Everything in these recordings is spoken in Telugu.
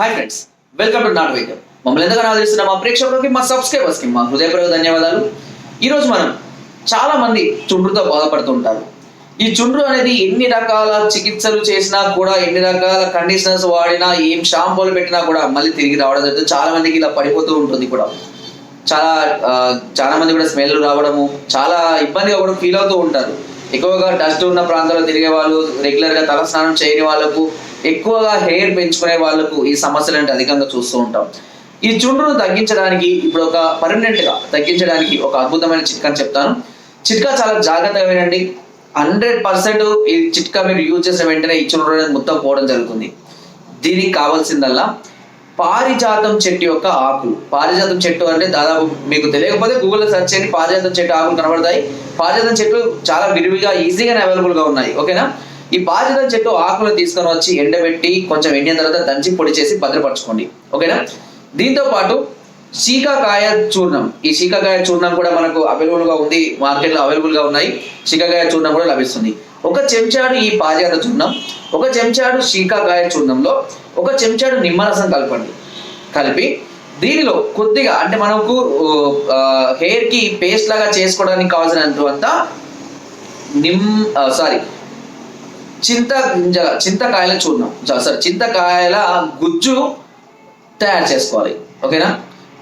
హాయ్ ఫ్రెండ్స్ వెల్కమ్ టు నాట్ వైద్యం మమ్మల్ని ఎంతగానో ఆదరిస్తున్న మా ప్రేక్షకులకి మా సబ్స్క్రైబర్స్కి మా హృదయపూర్వక ధన్యవాదాలు. ఈరోజు మనం చాలా మంది చుండ్రుతో బాధపడుతుంటారు. ఈ చుండ్రు అనేది ఎన్ని రకాల చికిత్సలు చేసినా కూడా ఎన్ని రకాల కండిషనర్స్ వాడినా ఏం షాంపూలు పెట్టినా కూడా మళ్ళీ తిరిగి రావడం జరుగుతుంది. చాలా మందికి ఇలా పడిపోతూ ఉంటుంది కూడా. చాలా చాలా మంది కూడా స్మెల్ రావడము చాలా ఇబ్బందిగా కూడా ఫీల్ అవుతూ ఉంటారు. ఎక్కువగా డస్ట్ ఉన్న ప్రాంతాల్లో తిరిగే వాళ్ళు రెగ్యులర్గా తల స్నానం చేయని వాళ్ళకు ఎక్కువగా హెయిర్ పెంచుకునే వాళ్ళకు ఈ సమస్యలు అంటే అధికంగా చూస్తూ ఉంటాం. ఈ చుండ్రును తగ్గించడానికి ఇప్పుడు ఒక పర్మనెంట్గా తగ్గించడానికి ఒక అద్భుతమైన చిట్కాని చెప్తాను. చిట్కా చాలా జాగ్రత్తగా వినండి. హండ్రెడ్ పర్సెంట్ ఈ చిట్కా మీరు యూజ్ చేసిన వెంటనే ఈ చుండ్రు అనేది మొత్తం పోవడం జరుగుతుంది. దీనికి కావాల్సిందల్లా పారిజాతం చెట్టు యొక్క ఆకులు. పారిజాతం చెట్టు అంటే దాదాపు మీకు తెలియకపోతే గూగుల్లో సెర్చ్ చేయండి. పారిజాతం చెట్టు ఆకులు కనబడతాయి. పారిజాతం చెట్లు చాలా విరివిగా ఈజీగానే అవైలబుల్గా ఉన్నాయి. ఓకేనా ఈ పారిజాతం చెట్టు ఆకులు తీసుకొని వచ్చి ఎండబెట్టి కొంచెం ఎండిన తర్వాత దంచి పొడి చేసి భద్రపరచుకోండి. ఓకేనా? దీంతో పాటు శీకాకాయ చూర్ణం. ఈ శీకాకాయ చూర్ణం కూడా మనకు అవైలబుల్గా ఉంది మార్కెట్లో అవైలబుల్గా ఉన్నాయి. శీకాకాయ చూర్ణం కూడా లభిస్తుంది. ఒక చెంచాడు ఈ పారిజాత చూర్ణం ఒక చెంచాడు శీకాకాయ చూర్ణంలో ఒక చెంచాడు నిమ్మరసం కలపండి. కలిపి దీనిలో కొద్దిగా అంటే మనకు హెయిర్కి పేస్ట్ లాగా చేసుకోవడానికి కావాల్సినంత నిమ్ సారీ చింత గింజల చింతకాయల చూర్ణం. సారీ చింతకాయల గుజ్జు తయారు చేసుకోవాలి. ఓకేనా?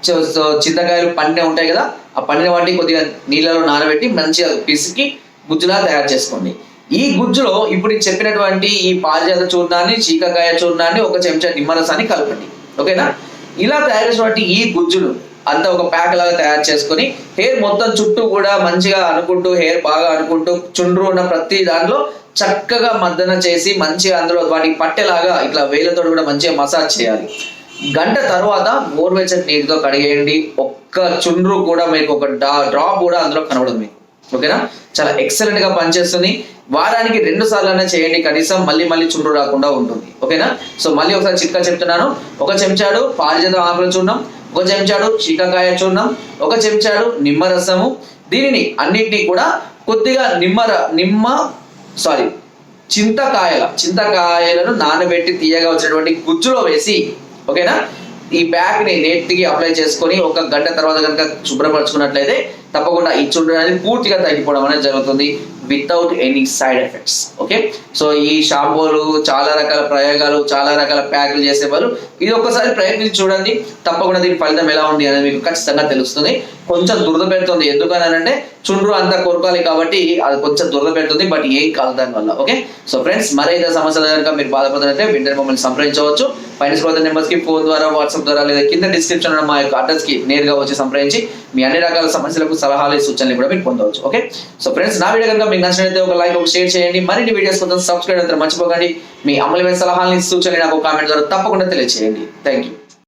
సో చింతకాయలు పండిన ఉంటాయి కదా ఆ పండిన వాటిని కొద్దిగా నీళ్ళలో నానబెట్టి మంచిగా పిసికి గుజ్జులా తయారు చేసుకోండి. ఈ గుజ్జులో ఇప్పుడు చెప్పినటువంటి ఈ పారిజాత చూర్ణాన్ని చీకకాయ చూర్ణాన్ని ఒక చెంచా నిమ్మరసాన్ని కలపండి. ఓకేనా? ఇలా తయారు చేసినటువంటి ఈ గుజ్జును అంతా ఒక ప్యాక్ లాగా తయారు చేసుకొని హెయిర్ మొత్తం చుట్టూ కూడా మంచిగా అనుకుంటూ హెయిర్ బాగా అనుకుంటూ చుండ్రు ఉన్న ప్రతి దాంట్లో చక్కగా మద్దన చేసి మంచిగా అందులో వాటికి పట్టేలాగా ఇట్లా వేలతో కూడా మంచిగా మసాజ్ చేయాలి. గంట తర్వాత గోరువెచ్చటి నీటితో కడిగేయండి. ఒక్క చుండ్రు కూడా మీకు ఒక డ్రాప్ కూడా అందులో కనబడదు మీకు. ఓకేనా? చాలా ఎక్సలెంట్గా పనిచేస్తుంది. వారానికి రెండు సార్లు అయినా చేయండి. కనీసం మళ్ళీ మళ్ళీ చుండ్రు రాకుండా ఉంటుంది. ఓకేనా? సో మళ్ళీ ఒకసారి చిట్కా చెప్తున్నాను. ఒక చెంచాడు పారిజాతం ఆకుల చూర్ణం ఒక చెంచాడు చీకకాయ చూర్ణం ఒక చెంచాడు నిమ్మరసము దీనిని అన్నింటినీ కూడా కొద్దిగా నిమ్మ నిమ్మ సారీ చింతకాయల చింతకాయలను నానబెట్టి తీయగా వచ్చినటువంటి గుజ్జులో వేసి ఓకేనా? ఈ ప్యాక్ని నేటికి అప్లై చేసుకొని ఒక గంట తర్వాత కనుక శుభ్రపరచుకున్నట్లయితే తప్పకుండా ఈ చుండ్రు అనేది పూర్తిగా తగ్గిపోవడం అనేది జరుగుతుంది. Without any side effects okay so ఈ షాంపూలు చాలా రకాల ప్రయోగాలు చాలా రకాల ప్యాకులు చేసేవాళ్ళు ఇది ఒక్కసారి ప్రయత్నించి చూడండి తప్పకుండా దీని ఫలితం ఎలా ఉంది అనేది మీకు ఖచ్చితంగా తెలుస్తుంది. కొంచెం దురద పెడుతుంది ఎందుకనంటే చుండ్రు అంతా కోరుకోవాలి కాబట్టి అది కొంచెం దురద పెడుతుంది బట్ ఏం కాదు దాని వల్ల ఓకే సో ఫ్రెండ్స్ మరైతే సమస్యలు కనుక మీరు బాధపడుతుంటే వెంటనే మమ్మల్ని సంప్రదించవచ్చు. పైన స్క్రోల్ నెంబర్స్కి ఫోన్ ద్వారా వాట్సాప్ ద్వారా లేదా కింద డిస్క్రిప్షన్ మా యొక్క అడ్రస్కి నేరుగా వచ్చి సంప్రదించి మీ అన్ని రకాల సమస్యలకు సలహాలు సూచనలు కూడా మీరు పొందవచ్చు. ఓకే సో ఫ్రెండ్స్ నా వీడియో కనుక మీకు నచ్చినట్లయితే ఒక లైక్ ఒక షేర్ చేయండి. మరిన్ని వీడియోస్ కోసం సబ్స్క్రైబ్ అంతా మర్చిపోకండి. మీ అమలమైన సలహాలని సూచనలు నాకు కామెంట్ ద్వారా తప్పకుండా తెలియజేయండి థ్యాంక్ యూ